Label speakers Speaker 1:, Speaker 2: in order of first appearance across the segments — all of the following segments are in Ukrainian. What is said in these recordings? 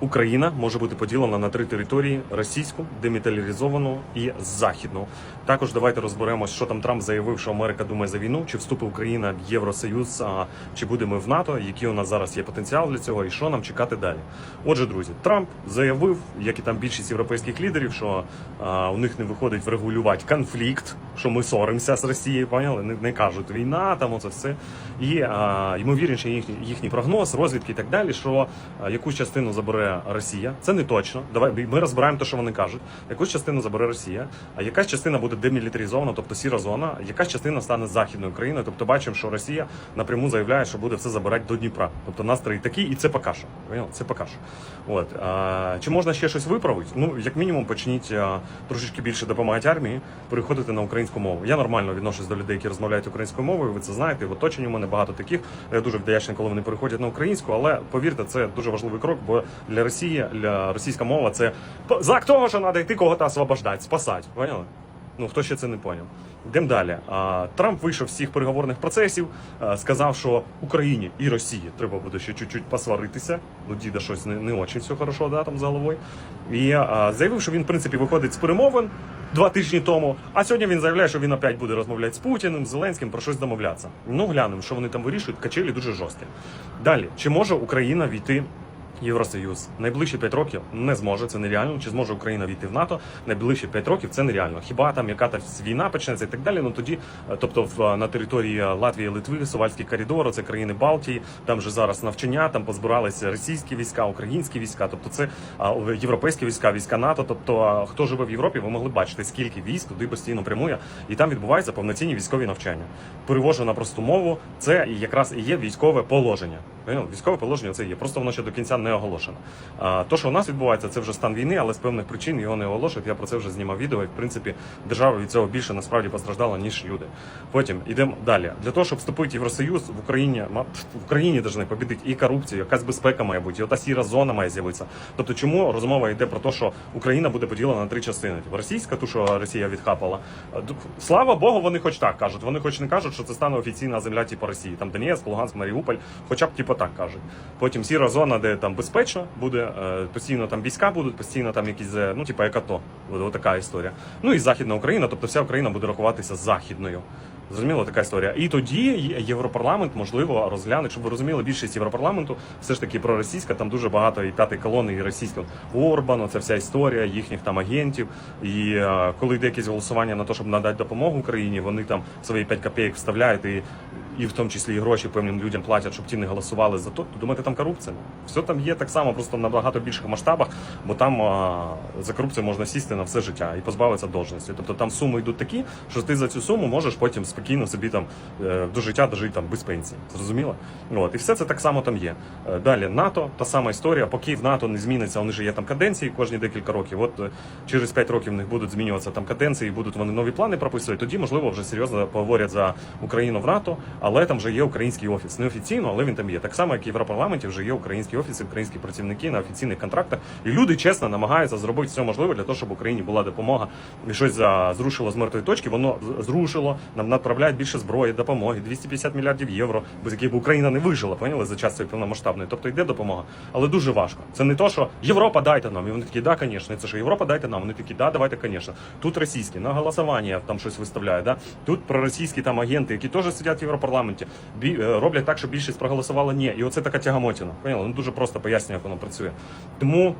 Speaker 1: Україна може бути поділена на три території: російську, демілітаризовану і західну. Також давайте розберемось, що там Трамп заявив, що Америка думає за війну, чи вступить Україна в Євросоюз, а чи будемо в НАТО, який у нас зараз є потенціал для цього, і що нам чекати далі. Отже, друзі, Трамп заявив, як і там більшість європейських лідерів, що а, у них не виходить врегулювати конфлікт, що ми соримося з Росією, поняли? Не, не кажуть війна, там оце все. І а, ймовірніше їхній, їхній прогноз, розвідки і так далі, що а, якусь частину забере Росія. Це не точно. Давай ми розбираємо те, що вони кажуть. Якусь частину забере Росія, а якась частина буде демілітаризована, тобто сіра зона, якась частина стане західною Україною. Тобто бачимо, що Росія напряму заявляє, що буде все забирати до Дніпра. Тобто настрій такий, і це поки що. Це поки що. От а, чи можна ще щось виправити? Ну як мінімум, почніть а, трошечки більше допомагати армії, переходити на українську мову. Я нормально відношусь до людей, які розмовляють українською мовою. Ви це знаєте. В оточенні у мене багато таких. Я дуже вдячний, коли вони переходять на українську, але повірте, це дуже важливий крок, бо для Росії, для російська мова це знак того, що треба йти кого-то освобождати, спасати. Поняли? Ну хто ще це не поняв? Йдемо далі. А, Трамп вийшов з всіх переговорних процесів, а, сказав, що Україні і Росії треба буде ще чуть-чуть посваритися. Ну, діда щось не, не очень все хорошо, да, там з головою. І а, заявив, що він, в принципі, виходить з перемовин два тижні тому. А сьогодні він заявляє, що він опять буде розмовляти з Путіним, з Зеленським про щось домовлятися. Ну, глянемо, що вони там вирішують. Качелі дуже жорсткі. Далі, чи може Україна війти? Євросоюз найближчі 5 років не зможе, це нереально. Чи зможе Україна війти в НАТО? Найближчі 5 років це нереально. Хіба там яка та війна почнеться і так далі? Ну тоді, е, тобто, в на території Латвії, Литви, Сувальський коридор, це країни Балтії, там же зараз навчання, там позбиралися російські війська, українські війська, тобто це а, європейські війська, війська НАТО. Тобто, хто живе в Європі, ви могли бачити, скільки військ туди постійно прямує, і там відбуваються повноцінні військові навчання. Перевожу на просту мову, це якраз і є військове положення. Військове положення це є. Просто воно ще до кінця не оголошено. А то, що у нас відбувається, це вже стан війни, але з певних причин його не оголошують. Я про це вже знімав відео. І в принципі держава від цього більше насправді постраждала, ніж люди. Потім йдемо далі. Для того, щоб вступити в Євросоюз, в Україні в Україні повинні побідити і корупцію, якась безпека має бути, і ота сіра зона має з'явитися. Тобто, чому розмова йде про те, що Україна буде поділена на три частини? Типу, російська, ту, що Росія відхапала. Слава Богу, вони хоч так кажуть. Вони хоч не кажуть, що це стане офіційна земля, типу Росії. Там Донецьк, Луганськ, Маріуполь, хоча б типу так кажуть. Потім сіра зона, де там безпечно буде, е, постійно там війська будуть, постійно там якісь, е, ну типу екато. Буде отака історія. Ну і Західна Україна, тобто вся Україна буде рахуватися західною. Зрозуміло, така історія. І тоді Європарламент можливо розгляне, щоб ви розуміли, більшість Європарламенту все ж таки проросійська, там дуже багато і п'ятої колони, і російського Орбану, це вся історія їхніх там агентів. І е, коли йде якесь голосування на те, щоб надати допомогу Україні, вони там свої 5 копійок вставляють і. І в тому числі і гроші певним людям платять, щоб ті не голосували за то. То думаєте, там корупція? Все там є так само, просто в набагато більших масштабах, бо там а, за корупцію можна сісти на все життя і позбавитися должності. Тобто там суми йдуть такі, що ти за цю суму можеш потім спокійно собі там е, до життя дожити там без пенсії. Зрозуміло? От і все це так само там є. Е, Далі НАТО, та сама історія. Поки в НАТО не зміниться, вони ж є там каденції кожні декілька років. От е, через 5 років в них будуть змінюватися там каденції, будуть вони нові плани прописувати. Тоді можливо вже серйозно поговорять за Україну в НАТО, але там вже є український офіс. Неофіційно, але він там є. Так само, як в Європарламенті вже є український офіс, українські працівники на офіційних контрактах. І люди чесно намагаються зробити все можливе для того, щоб Україні була допомога і щось зрушило з мертвої точки. Воно зрушило. Нам направляють більше зброї, допомоги, 250 мільярдів євро, без яких б Україна не вижила, поняли за час цієї повномасштабної. Тобто йде допомога, але дуже важко. Це не то, що Європа дайте нам. І вони такі, да, звісно. Це що Європа дайте нам. Вони такі, да, давайте, звісно. Тут російські на голосування там щось виставляють. Да? Тут проросійські там агенти, які теж сидять в Європарламенті, бі, е, роблять так, щоб більшість проголосувала ні. І оце така тягамотіна. Поняли? Ну дуже просто пояснює, як воно працює. Тому.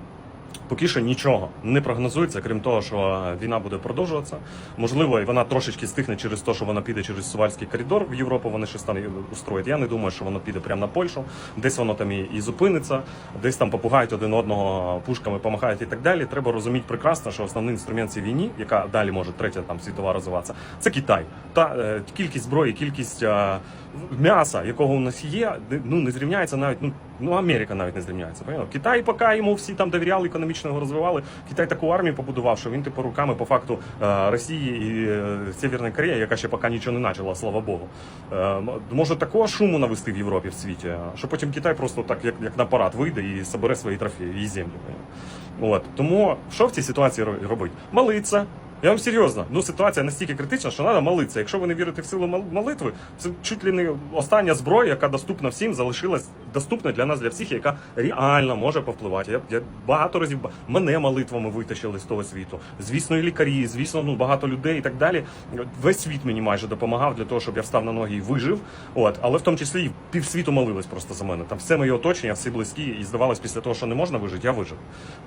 Speaker 1: Поки що нічого не прогнозується, крім того, що е, війна буде продовжуватися. Можливо, і вона трошечки стихне через те, що вона піде через Сувальський коридор в Європу. Вони щось там устроять. Я не думаю, що воно піде прямо на Польщу. Десь воно там і, зупиниться, десь там попугають один одного пушками, помахають і так далі. Треба розуміти прекрасно, що основний інструмент цій війні, яка далі може третя там світова розвиватися, це Китай. Та е, кількість зброї, кількість е, м'яса, якого у нас є, ну не зрівняється навіть. Ну ну Америка навіть не зрівняється. Поняла? Китай, поки йому всі там довіряли, економічно його розвивали. Китай таку армію побудував, що він типу руками по факту е, Росії і е, Северної Кореї, яка ще поки нічого не почала, слава Богу. Е, може такого шуму навести в Європі в світі, що потім Китай просто так, як, як на парад, вийде і собере свої трофеї і землі. От тому що в цій ситуації робить? Молиться. Я вам серйозно, ну ситуація настільки критична, що треба молитися. Якщо ви не вірите в силу мол- молитви, це чуть ли не остання зброя, яка доступна всім, залишилась доступна для нас, для всіх, яка реально може повпливати. Я, я багато разів мене молитвами витащили з того світу. Звісно, і лікарі, звісно, ну багато людей і так далі. Весь світ мені майже допомагав для того, щоб я встав на ноги і вижив. От, але в тому числі і півсвіту молились просто за мене. Там все моє оточення, всі близькі, і здавалось, після того, що не можна вижити, я вижив.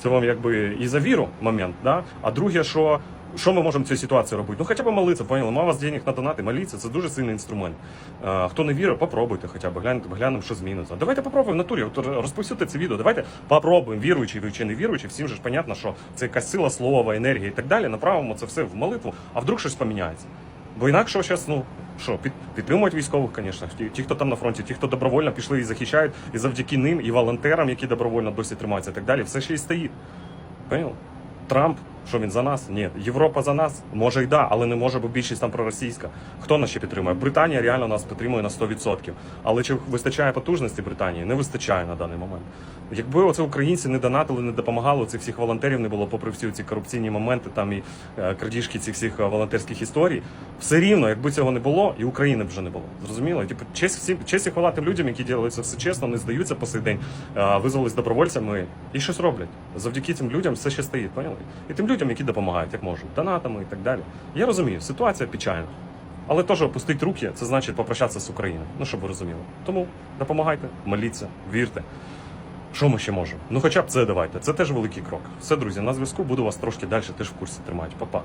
Speaker 1: Це вам якби і за віру момент, да? а друге, що. Що ми можемо в цій ситуації робити? Ну хоча б молитися, поняли? Мав вас денег на донати, моліться, це дуже сильний інструмент. Хто не вірить, попробуйте хоча б, гляньте, глянемо, що зміниться. Давайте попробуємо в натурі, розповсюдьте це відео. Давайте попробуємо, віруючий ви чи не віруючий, всім же ж понятно, що це якась сила слова, енергія і так далі. Направимо це все в молитву, а вдруг щось поміняється. Бо інакше зараз, ну що, під, підтримують військових, звісно. Ті, ті, хто там на фронті, ті, хто добровольно пішли і захищають, і завдяки ним, і волонтерам, які добровольно досі тримаються, і так далі, все ще й стоїть. Понял? Трамп, що він за нас? Ні. Європа за нас? Може й да, але не може, бо більшість там проросійська. Хто нас ще підтримує? Британія реально нас підтримує на 100%. Але чи вистачає потужності Британії? Не вистачає на даний момент. Якби оце українці не донатили, не допомагали, цих всіх волонтерів не було, попри всі ці корупційні моменти, там і е, крадіжки цих всіх е, волонтерських історій, все рівно, якби цього не було, і України б вже не було. Зрозуміло? Типу, честь всім, честь і хвала тим людям, які це все чесно, не здаються по сей день, е, визвались добровольцями і щось роблять. Завдяки цим людям все ще стоїть, поняли? І тим людям, які допомагають, як можуть, донатами і так далі. Я розумію, ситуація печальна. Але теж опустити руки, це значить попрощатися з Україною. Ну, щоб ви розуміли. Тому допомагайте, моліться, вірте. Що ми ще можемо? Ну хоча б це давайте. Це теж великий крок. Все, друзі, на зв'язку буду вас трошки далі теж в курсі тримати. Па-па.